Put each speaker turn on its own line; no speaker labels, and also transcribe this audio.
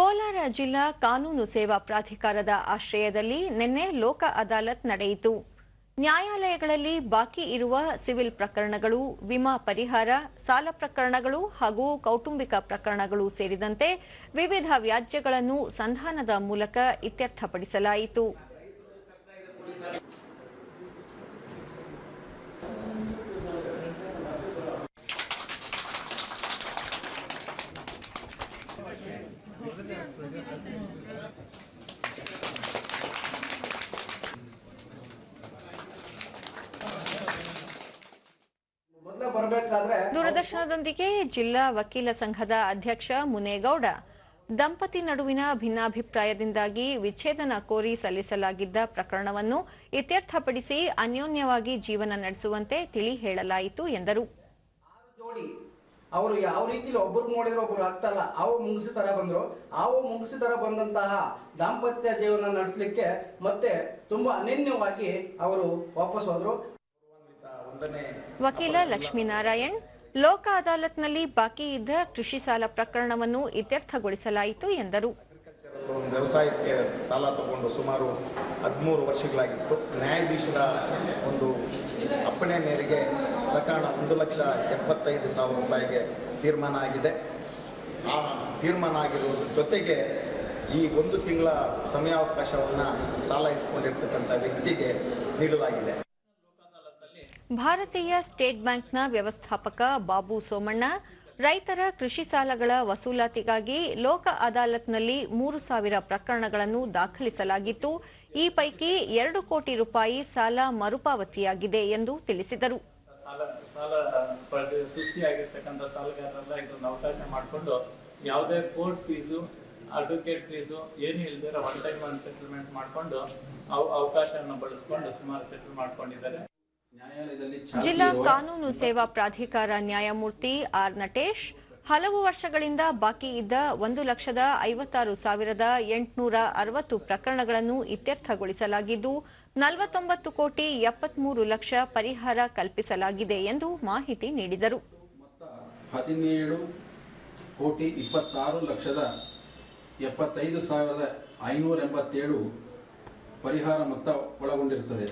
ಕೋಲಾರ ಜಿಲ್ಲಾ ಕಾನೂನು ಸೇವಾ ಪ್ರಾಧಿಕಾರದ ಆಶ್ರಯದಲ್ಲಿ ನಿನ್ನೆ ಲೋಕ ಅದಾಲತ್ ನಡೆಯಿತು. ನ್ಯಾಯಾಲಯಗಳಲ್ಲಿ ಬಾಕಿ ಇರುವ ಸಿವಿಲ್ ಪ್ರಕರಣಗಳು, ವಿಮಾ ಪರಿಹಾರ, ಸಾಲ ಪ್ರಕರಣಗಳು ಹಾಗೂ ಕೌಟುಂಬಿಕ ಪ್ರಕರಣಗಳು ಸೇರಿದಂತೆ ವಿವಿಧ ವ್ಯಾಜ್ಯಗಳನ್ನು ಸಂಧಾನದ ಮೂಲಕ ಇತ್ಯರ್ಥಪಡಿಸಲಾಯಿತು. ದೂರದರ್ಶನದೊಂದಿಗೆ ಜಿಲ್ಲಾ ವಕೀಲ ಸಂಘದ ಅಧ್ಯಕ್ಷ ಮುನೇಗೌಡ, ದಂಪತಿ ನಡುವಿನ ಭಿನ್ನಾಭಿಪ್ರಾಯದಿಂದಾಗಿ ವಿಚ್ಛೇದನ ಕೋರಿ ಸಲ್ಲಿಸಲಾಗಿದ್ದ ಪ್ರಕರಣವನ್ನು ಇತ್ಯರ್ಥಪಡಿಸಿ ಅನ್ಯೋನ್ಯವಾಗಿ ಜೀವನ ನಡೆಸುವಂತೆ ತಿಳಿ ಹೇಳಲಾಯಿತು ಎಂದರು.
ಅವರು ಯಾವ ರೀತಿಲಿ ಒಬ್ಬರು ನೋಡಿದ್ರೆ ಒಬ್ರು ಆಗ್ತಲ್ಲ ಅವು ಮುಗಿಸಿ ತರ ಬಂದ್ರು. ಅವು ಮುಗಿಸಿ ತರ ಬಂದಂತಹ ದಾಂಪತ್ಯ ಜೀವನ ನಡೆಸಲಿಕ್ಕೆ ಮತ್ತೆ ತುಂಬಾ ಅನನ್ಯವಾಗಿ ಅವರು ವಾಪಸ್ ಹೋದ್ರು.
ವಕೀಲ ಲಕ್ಷ್ಮೀನಾರಾಯಣ್ ಲೋಕ ಅದಾಲತ್ನಲ್ಲಿ ಬಾಕಿ ಇದ್ದ ಕೃಷಿ ಸಾಲ ಪ್ರಕರಣವನ್ನು ಇತ್ಯರ್ಥಗೊಳಿಸಲಾಯಿತು ಎಂದರು.
ವ್ಯವಸಾಯಕ್ಕೆ ಸಾಲ ತಗೊಂಡು ಸುಮಾರು ಹದಿಮೂರು ವರ್ಷಗಳಾಗಿತ್ತು. ನ್ಯಾಯಾಧೀಶರ ಒಂದು ಅಪ್ಪಣೆ ಮೇರೆಗೆ ಪ್ರಕರಣ ಒಂದು ಲಕ್ಷ ಎಪ್ಪತ್ತೈದು ಸಾವಿರ ರೂಪಾಯಿಗೆ ತೀರ್ಮಾನ ಆಗಿದೆ. ಆ ತೀರ್ಮಾನ ಆಗಿರೋ ಜೊತೆಗೆ ಈ ಒಂದು ತಿಂಗಳ ಸಮಯಾವಕಾಶವನ್ನು ಸಾಲ ಇಸ್ಕೊಂಡಿರ್ತಕ್ಕಂಥ ವ್ಯಕ್ತಿಗೆ ನೀಡಲಾಗಿದೆ.
ಭಾರತೀಯ ಸ್ಟೇಟ್ ಬ್ಯಾಂಕ್ನ ವ್ಯವಸ್ಥಾಪಕ ಬಾಬು ಸೋಮಣ್ಣ ರೈತರ ಕೃಷಿ ಸಾಲಗಳ ವಸೂಲಾತಿಗಾಗಿ ಲೋಕ ಅದಾಲತ್ನಲ್ಲಿ ಮೂರು ಸಾವಿರ ಪ್ರಕರಣಗಳನ್ನು ದಾಖಲಿಸಲಾಗಿತ್ತು. ಈ ಪೈಕಿ ಎರಡು ಕೋಟಿ ರೂಪಾಯಿ ಸಾಲ ಮರುಪಾವತಿಯಾಗಿದೆ ಎಂದು ತಿಳಿಸಿದರು.
ಯಾವುದೇ ಕೋರ್ಟ್ ಫೀಸು, ಅಡ್ವೊಕೇಟ್ ಫೀಸು ಏನೂ ಇಲ್ದಿರ ಒನ್ ಟೈಮ್ ಒಂದು ಸೆಟಲ್ಮೆಂಟ್ ಮಾಡಿಕೊಂಡು ಅವ್ ಅವಕಾಶವನ್ನು ಬಳಸ್ಕೊಂಡು ಸುಮಾರು ಸೆಟಲ್ ಮಾಡ್ಕೊಂಡಿದ್ದಾರೆ.
ಜಿಲ್ಲಾ ಕಾನೂನು ಸೇವಾ ಪ್ರಾಧಿಕಾರ ನ್ಯಾಯಮೂರ್ತಿ ಆರ್ ನಟೇಶ್ ಹಲವು ವರ್ಷಗಳಿಂದ ಬಾಕಿ ಇದ್ದ ಒಂದು ಲಕ್ಷದ ಐವತ್ತಾರು ಸಾವಿರದ ಎಂಟುನೂರ ಅರವತ್ತು ಪ್ರಕರಣಗಳನ್ನು ಇತ್ಯರ್ಥಗೊಳಿಸಲಾಗಿದ್ದು ನಲವತ್ತೊಂಬತ್ತು ಕೋಟಿ ಎಪ್ಪತ್ಮೂರು ಲಕ್ಷ ಪರಿಹಾರ ಕಲ್ಪಿಸಲಾಗಿದೆ ಎಂದು ಮಾಹಿತಿ ನೀಡಿದರು.
ಹದಿನೇಳು ಕೋಟಿ ಇಪ್ಪತ್ತಾರು ಲಕ್ಷದ ಎಪ್ಪತ್ತೈದು ಸಾವಿರದ ಐನೂರ ಎಂಬತ್ತೇಳು ಪರಿಹಾರ ಮೊತ್ತ ಒಳಗೊಂಡಿರುತ್ತದೆ.